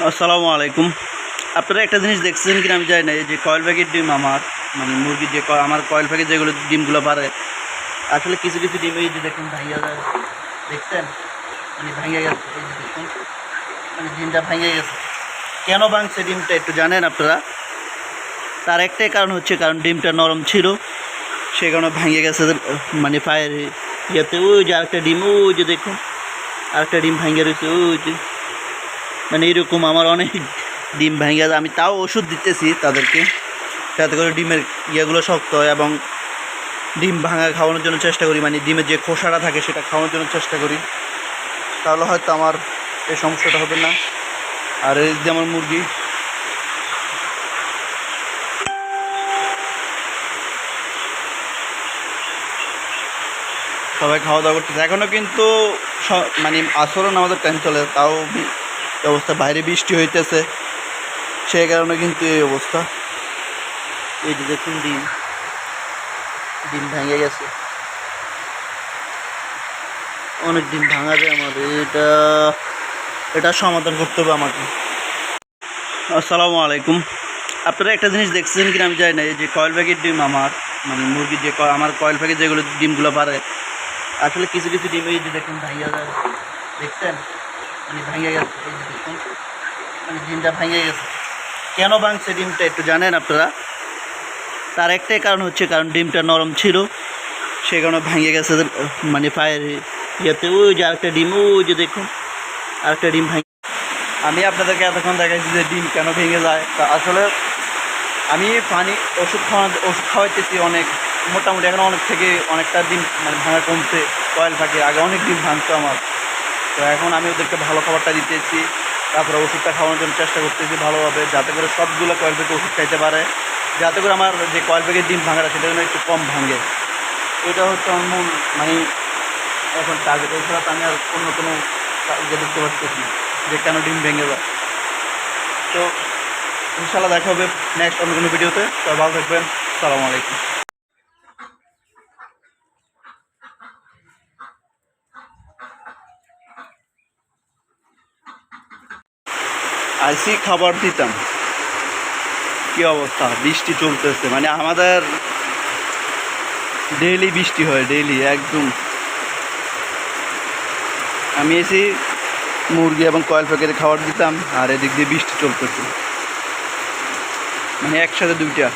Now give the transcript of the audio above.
আসসালামু আলাইকুম। আপনারা একটা জিনিস দেখছেন কিনা আমি জানি না যে কয়েল প্যাকেট ডিম আমার মানে মুরগি যে আমার কয়েল প্যাকেট যেগুলো ডিমগুলো পারে আসলে কিছু কিছু ডিম এই যে দেখুন ভাঙিয়া যায় দেখছেন মানে ভেঙে গেছে, এই যে দেখুন মানে ডিমটা ভেঙে গেছে। কেন ভাঙছে ডিমটা একটু জানেন আপনারা? তার একটাই কারণ হচ্ছে, কারণ ডিমটা নরম ছিল, সে কারণে ভাঙে গেছে মানে পায়ের ইয়েতে, ওই যে আরেকটা ডিম, ওই যে দেখুন, আরেকটা ডিম ভেঙে রয়েছে, ওই যে। মানে এরকম আমার অনেক ডিম ভেঙে যায় আমি তাও ওষুধ দিতেছি তাদেরকে। যাতে করে ডিমের ইয়েগুলো শক্ত হয় এবং ডিম ভাঙা খাওয়ানোর জন্য চেষ্টা করি। মানে ডিমের যে খোসাটা থাকে সেটা খাওয়ানোর জন্য চেষ্টা করি। তাহলে হয়তো আমার এই সমস্যাটা হবে না। আর এই যে আমার মুরগি। সবাই খাওয়া দাওয়া করতেছে। এখনও কিন্তু মানে আচরণ আমাদের টাইম চলে, তাও অবস্থা, বাইরে বৃষ্টি হইতেছে। সেই কারণে কিন্তু এই অবস্থা। এই যে দেখুন ডিম। ডিম ভেঙে গেছে। অনেক ডিম ভাঙা যায় আমাদের। এটা এটা সমাধান করতে হবে আমাকে। আসসালামু আলাইকুম। আপনারা একটা জিনিস দেখছেন কিনা আমি জানি না। এই যে কয়েল প্যাকেট ডিম আমার মানে মুরগির যে আমার কয়েল প্যাকেট যেগুলো ডিমগুলো পারে আসলে কিছু কিছু ডিম এই যে দেখুন যায়। দেখছেন? ভেঙে গেছে মানে ডিমটা ভেঙে গেছে। কেন ভাঙছে ডিমটা একটু জানেন আপনারা? তার একটাই কারণ হচ্ছে, কারণ ডিমটা নরম ছিল, সে কারণে ভেঙে গেছে মানে পায়ের ইয়েতে। ওই যে আরেকটা ডিম, ওই যে দেখুন, আরেকটা ডিম ভেঙে আমি আপনাদেরকে এতক্ষণ দেখাইছি যে ডিম কেন ভেঙে যায়। তা আসলে আমি পানি, ওষুধ খাওয়া, ওষুধ খাওয়াইতেছি অনেক। মোটামুটি এখন অনেক থেকে অনেকটা ডিম মানে ভাঙা কমছে। কয়েল পাখি আগে অনেক ডিম ভাঙতো আমার। তো এখন আমি ওদেরকে ভালো খাবারটা দিতেছি, তারপরে ওষুধটা খাওয়ানোর জন্য চেষ্টা করতেছি ভালোভাবে, যাতে করে সবগুলো কয়েল প্যাকে ওষুধ খাইতে পারে। যাতে করে আমার যে কয়েল প্যাকের ডিম ভাঙাটা, সেটা যেন একটু কম ভাঙে। এটা হচ্ছে আমার মূল মানে এখন টার্গেট এছাড়া আমি আর অন্য কোনো ইয়ে দেখতে পারতেছি যে কেন ডিম ভেঙে যায়। তো ইনশাল্লাহ দেখা হবে নেক্সট অন্য কোনো ভিডিওতে। তো ভালো থাকবেন। সালামু আলাইকুম। আইসি খাবার দিতাম। কী অবস্থা? বৃষ্টি চলতেছে মানে আমাদের ডেইলি বৃষ্টি হয়, ডেইলি, একদম। আমি এসি, মুরগি এবং কয়েল প্যাকেটে খাবার দিতাম, আর এদিক দিয়ে বৃষ্টি চলতেছে। মানে একসাথে দুইটা।